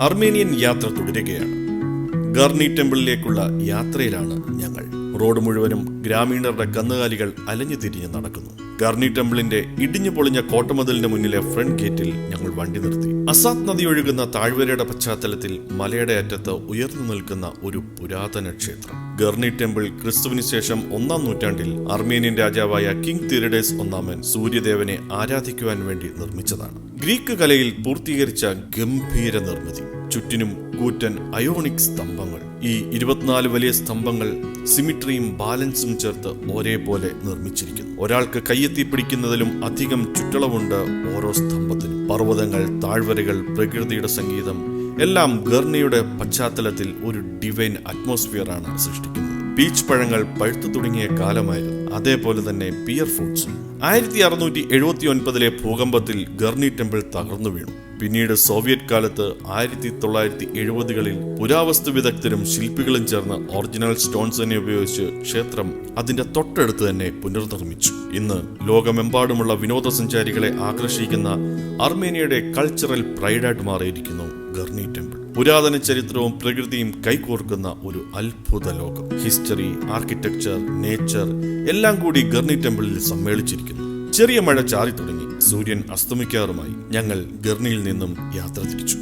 Armenian യാത്ര തുടരുകയാണ്. ഗർണി ടെമ്പിളിലേക്കുള്ള യാത്രയിലാണ് ഞങ്ങൾ. റോഡ് മുഴുവനും ഗ്രാമീണരുടെ കന്നുകാലികൾ അലഞ്ഞു തിരിഞ്ഞ് നടക്കുന്നു. ഗർണി ടെമ്പിളിന്റെ ഇടിഞ്ഞു പൊളിഞ്ഞ കോട്ടമതിലിന് മുന്നിലെ ഫ്രണ്ട് ഗേറ്റിൽ ഞങ്ങൾ വണ്ടി നിർത്തി. അസാദ് നദി ഒഴുകുന്ന താഴ്വരയുടെ പശ്ചാത്തലത്തിൽ മലയുടെ അറ്റത്ത് ഉയർന്നു നിൽക്കുന്ന ഒരു പുരാതന ക്ഷേത്രം. ഗർണി ടെമ്പിൾ ക്രിസ്തുവിന് ശേഷം ഒന്നാം നൂറ്റാണ്ടിൽ അർമേനിയൻ രാജാവായ കിങ് തിരഡേസ് ഒന്നാമൻ സൂര്യദേവനെ ആരാധിക്കുവാൻ വേണ്ടി നിർമ്മിച്ചതാണ്. ഗ്രീക്ക് കലയിൽ പൂർത്തീകരിച്ച ഗംഭീര നിർമ്മിതി. ചുറ്റിനും കൂറ്റൻ അയോണിക് സ്തംഭങ്ങൾ. ഈ ഇരുപത്തിനാല് വലിയ സ്തംഭങ്ങൾ സിമിട്രിയും ബാലൻസും ചേർത്ത് ഒരേപോലെ നിർമ്മിച്ചിരിക്കുന്നു. ഒരാൾക്ക് കയ്യെത്തി പിടിക്കുന്നതിലും അധികം ചുറ്റളവുണ്ട് ഓരോ സ്തംഭത്തിനും. പർവതങ്ങൾ താഴ്വരകൾ പ്രകൃതിയുടെ സംഗീതം എല്ലാം ഗർണിയുടെ പശ്ചാത്തലത്തിൽ ഒരു ഡിവൈൻ അറ്റ്മോസ്ഫിയറാണ് സൃഷ്ടിക്കുന്നത്. പീച്ച് പഴങ്ങൾ പഴുത്തു തുടങ്ങിയ കാലമായിരുന്നു. അതേപോലെ തന്നെ പിയർ ഫ്രൂട്ട്സും. ആയിരത്തി അറുന്നൂറ്റി എഴുപത്തി ഒൻപതിലെ ഭൂകമ്പത്തിൽ ഗർണി ടെമ്പിൾ തകർന്നു വീണു. പിന്നീട് സോവിയറ്റ് കാലത്ത് ആയിരത്തി തൊള്ളായിരത്തി എഴുപതുകളിൽ പുരാവസ്തു വിദഗ്ധരും ശില്പികളും ചേർന്ന് ഒറിജിനൽ സ്റ്റോൺസ് തന്നെ ഉപയോഗിച്ച് ക്ഷേത്രം അതിന്റെ തൊട്ടടുത്ത് തന്നെ പുനർനിർമ്മിച്ചു. ഇന്ന് ലോകമെമ്പാടുമുള്ള വിനോദസഞ്ചാരികളെ ആകർഷിക്കുന്ന അർമേനിയയുടെ കൾച്ചറൽ പ്രൈഡായിട്ട് മാറിയിരിക്കുന്നു ഗർണി ടെമ്പിൾ. പുരാതന ചരിത്രവും പ്രകൃതിയും കൈകോർക്കുന്ന ഒരു അത്ഭുത ലോകം. ഹിസ്റ്ററി ആർക്കിടെക്ചർ നേച്ചർ എല്ലാം കൂടി ഗർണി ടെമ്പിളിൽ സമ്മേളിച്ചിരിക്കുന്നു. ചെറിയ മഴ ചാറി തുടങ്ങി. സൂര്യൻ അസ്തമിക്കാറുമായി ഞങ്ങൾ ഗർണിയിൽ നിന്നും യാത്ര തിരിച്ചു.